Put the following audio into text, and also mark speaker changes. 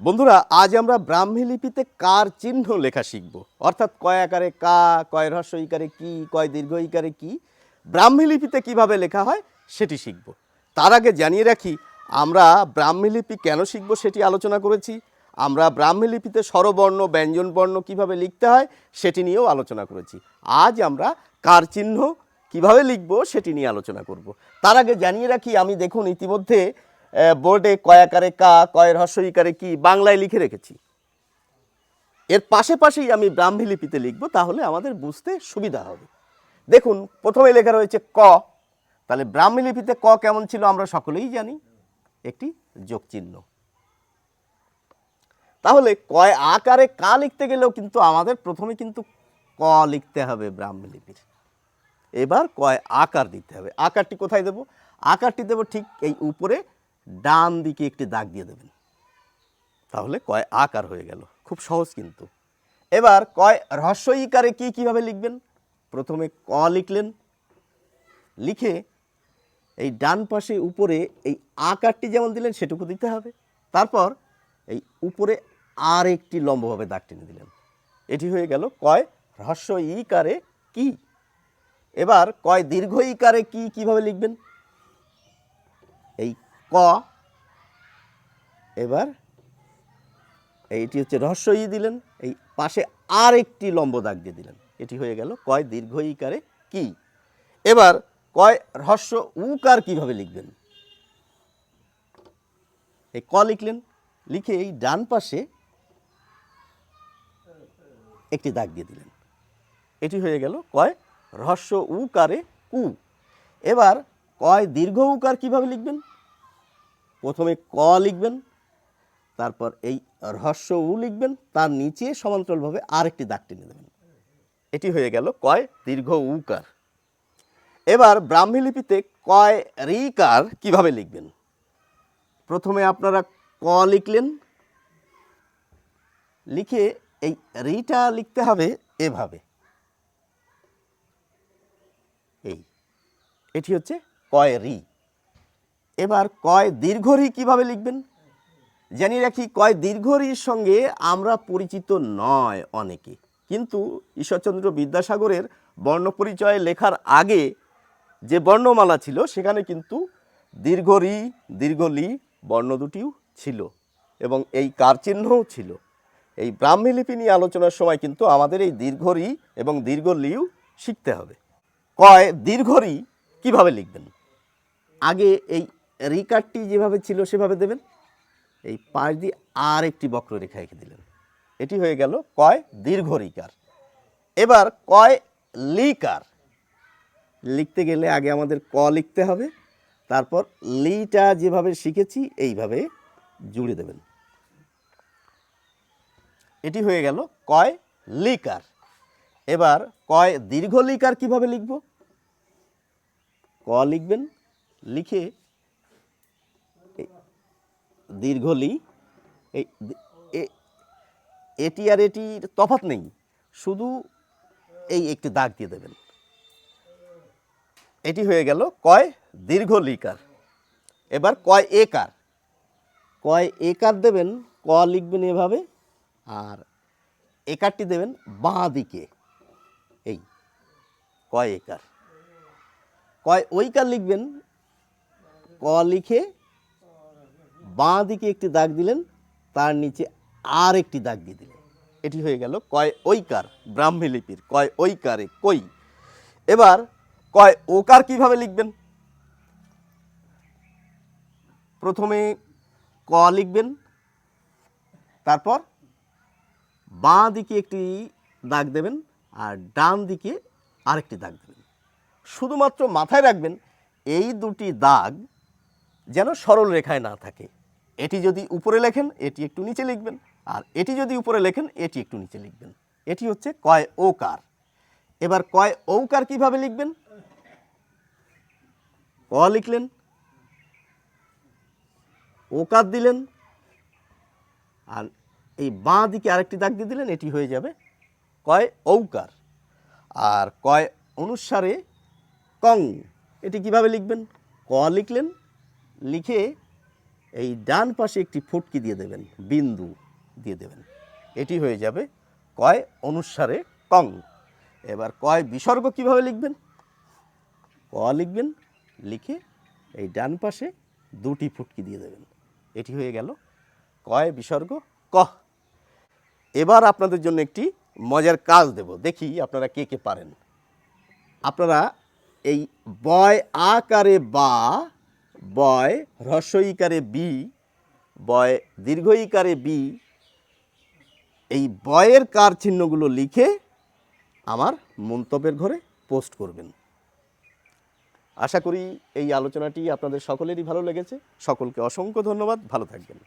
Speaker 1: বন্ধুরা, আজ আমরা ব্রাহ্মী লিপিতে কার চিহ্ন লেখা শিখব? অর্থাৎ কয় আকারে কা, কয় হ্রস্ব ইকারে কি, কয় দীর্ঘ ইকারে কি? ব্রাহ্মী লিপিতে কীভাবে লেখা হয় সেটি শিখব। তার আগে জানিয়ে রাখি, আমরা ব্রাহ্মী লিপি কেন শিখব সেটি আলোচনা করেছি। আমরা ব্রাহ্মী লিপিতে স্বরবর্ণ, ব্যঞ্জনবর্ণ কীভাবে লিখতে হয় সেটি নিয়েও আলোচনা করেছি। আজ আমরা কার চিহ্ন কীভাবে লিখব সেটি নিয়ে আলোচনা করব। তার আগে জানিয়ে রাখি, আমি দেখুন ইতিমধ্যে বোর্ডে কয়াকারে কা কয়ের হস্য ইকারে কি বাংলায় লিখে রেখেছি। এর পাশে পাশেই আমি ব্রাহ্মী লিপিতে লিখব, তাহলে আমাদের বুঝতে সুবিধা হবে। দেখুন প্রথমে লেখা রয়েছে ক। তাহলে ব্রাহ্মী লিপিতে ক কেমন ছিল আমরা সকলেই জানি, একটি যোগ চিহ্ন তাহলে কয় আকারে কা লিখতে গেলেও কিন্তু আমাদের প্রথমে কিন্তু ক লিখতে হবে ব্রাহ্মী লিপির। এবার কয় আকার দিতে হবে। আকারটি কোথায় দেব? আকারটি দেব ঠিক এই উপরে ডান দিকে একটি দাগ দিয়ে দেবেন। তাহলে কয় আকার হয়ে গেল। খুব সহজ কিন্তু। এবার কয় রহস্য ইকারে কি কীভাবে লিখবেন? প্রথমে ক লিখলেন। লিখে এই ডান পাশে উপরে এই আকারটি যেমন দিলেন, সেটুকু দিতে হবে। তারপর এই উপরে আর একটি লম্বভাবে দাগ টেনে দিলেন। এটি হয়ে গেল কয় রহস্য ইকারে কি? এবার কয় দীর্ঘ ইকারে কি কীভাবে লিখবেন? এই ক। এবার এইটি হচ্ছে রহস্য ই দিলেন, এই পাশে আর একটি লম্ব দাগ দিয়ে দিলেন। এটি হয়ে গেল কয় দীর্ঘ ইকারে কি? এবার কয় রহস্য উকার কীভাবে লিখবেন? এই ক লিখলেন, লিখে এই ডান পাশে একটি দাগ দিয়ে দিলেন। এটি হয়ে গেল কয় রহস্য উকারে কু। এবার কয় দীর্ঘ উকার কীভাবে লিখবেন? প্রথমে ক লিখবেন, তারপর এই রহস্য উ লিখবেন, তার নিচে সমান্তরালভাবে আরেকটি দাগ টেনে দেবেন এটি হয়ে গেল কয়, দীর্ঘ উকার। এবার ব্রাহ্মী লিপিতে কয় রিকার কীভাবে লিখবেন? প্রথমে আপনারা ক লিখলেন, লিখে এই রিটা লিখতে হবে এভাবে। এই, এটি হচ্ছে কয় রি। এবার কয় দীর্ঘ রি কীভাবে লিখবেন? জানিয়ে রাখি, কয় দীর্ঘ রির সঙ্গে আমরা পরিচিত নয় অনেকে। কিন্তু ঈশ্বরচন্দ্র বিদ্যাসাগরের বর্ণপরিচয় লেখার আগে যে বর্ণমালা ছিল, সেখানে কিন্তু দীর্ঘ রি দীর্ঘ লি বর্ণ দুটিও ছিল এবং এই কার চিহ্নও ছিল। এই ব্রাহ্মী লিপি নিয়ে আলোচনার সময় কিন্তু আমাদের এই দীর্ঘ রি এবং দীর্ঘ লিও শিখতে হবে। কয় দীর্ঘ রি কীভাবে লিখবেন? আগে এই রিকারটি যেভাবে ছিল, সেভাবে দেবেন। এই পাশ দিয়ে আর একটি বক্ররেখা এঁকে দিলেন। এটি হয়ে গেল কয়? দীর্ঘ রিকার। এবার কয়? লিকার। লিখতে গেলে আগে আমাদের ক লিখতে হবে, তারপর লিটা যেভাবে শিখেছি, এইভাবে জুড়ে দেবেন। এটি হয়ে গেল কয়? লিকার। এবার কয়? দীর্ঘ লিকার কীভাবে লিখব? ক লিখবেন? লিখে দীর্ঘ লি এই এটি আর এটির তফাৎ নেই। শুধু এই একটি দাগ দিয়ে দেবেন। এটি হয়ে গেল কয় দীর্ঘ লিকার এবার কয় একার। কয় একার দেবেন, ক লিখবেন এভাবে, আর একারটি দেবেন বাঁ দিকে। এই, কয় একার। কয় ওইকার লিখবেন, ক লিখে বাঁ দিকে একটি দাগ দিলেন, তার নিচে আর একটি দাগ দিয়ে দিলেন। এটি হয়ে গেল কয় ঐকার, ব্রাহ্মী লিপির, কয় ঐকারে কই। এবার কয় ওকার কীভাবে লিখবেন? প্রথমে ক লিখবেন, তারপর বাঁ দিকে একটি দাগ দেবেন আর ডান দিকে আরেকটি দাগ দেবেন। শুধুমাত্র মাথায় রাখবেন, এই দুটি দাগ যেন সরল রেখায় না থাকে। এটি যদি উপরে লেখেন, এটি একটু নিচে লিখবেন। আর এটি যদি উপরে লেখেন, এটি একটু নিচে লিখবেন। এটি হচ্ছে কয় ওকার এবার কয় ঔকার কীভাবে লিখবেন? ক লিখলেন ওকার দিলেন, আর এই বাঁ দিকে আরেকটি দাগ দিয়ে দিলেন, এটি হয়ে যাবে কয় ঔকার। আর কয় অনুসারে কং, এটি কীভাবে লিখবেন? ক লিখলেন, লিখে এই ডান পাশে একটি ফুটকি দিয়ে দেবেন, বিন্দু দিয়ে দেবেন। এটি হয়ে যাবে কয় অনুসারে কং। এবার কয় বিসর্গ কীভাবে লিখবেন? ক লিখবেন, লিখে এই ডান পাশে দুটি ফুটকি দিয়ে দেবেন। এটি হয়ে গেল কয় বিসর্গ ক। এবার আপনাদের জন্য একটি মজার কাজ দেব। দেখি আপনারা কে কে পারেন। আপনারা এই বয় আকারে বা বয় হ্রস্বইকারে বি, বয় দীর্ঘইকারে বি, এই বয়ের কার চিহ্নগুলো লিখে আমার মন্তব্যের ঘরে পোস্ট করবেন। আশা করি এই আলোচনাটি আপনাদের সকলেরই ভালো লেগেছে। সকলকে অসংখ্য ধন্যবাদ। ভালো থাকবেন।